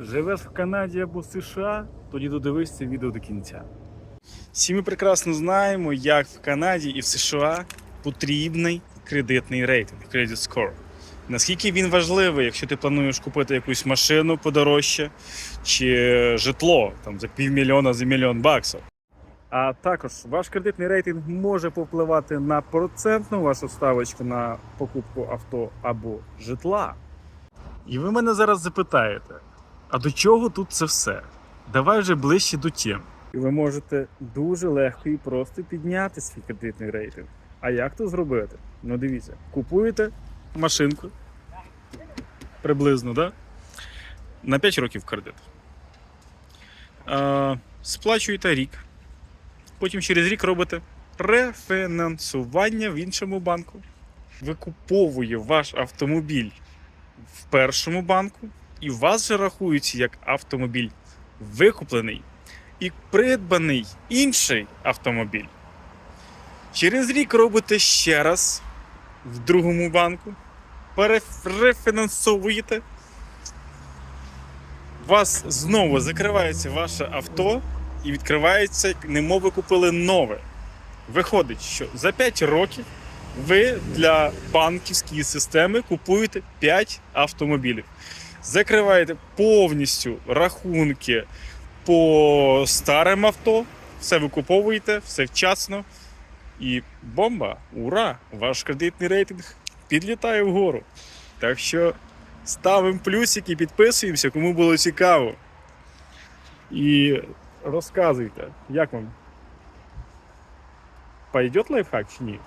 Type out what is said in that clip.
Живеш в Канаді або США, тоді додивись це відео до кінця. Всі ми прекрасно знаємо, як в Канаді і в США потрібний кредитний рейтинг, credit score. Наскільки він важливий, якщо ти плануєш купити якусь машину подорожче чи житло там за півмільйона за мільйон баксів. А також ваш кредитний рейтинг може повпливати на процентну вашу ставочку на покупку авто або житла. І ви мене зараз запитаєте: а до чого тут це все? Давай вже ближче до тем. І ви можете дуже легко і просто підняти свій кредитний рейтинг. А як то зробити? Ну дивіться, купуєте машинку приблизно, да? на 5 років кредит. Е, сплачуєте рік. Потім через рік робите рефінансування в іншому банку. Викуповує ваш автомобіль в першому банку, і вас же рахується як автомобіль викуплений і придбаний інший автомобіль. Через рік робите ще раз в другому банку, перерефінансовуєте. У вас знову закривається ваше авто і відкривається, немов ви купили нове. Виходить, що за 5 років ви для банківської системи купуєте 5 автомобілів. Закриваєте повністю рахунки по старим авто, все викуповуєте, все вчасно. І бомба! Ура! Ваш кредитний рейтинг підлітає вгору. Так що ставимо плюсики, підписуємося, кому було цікаво. І розказуйте, як вам? Пойдет лайфхак чи ні?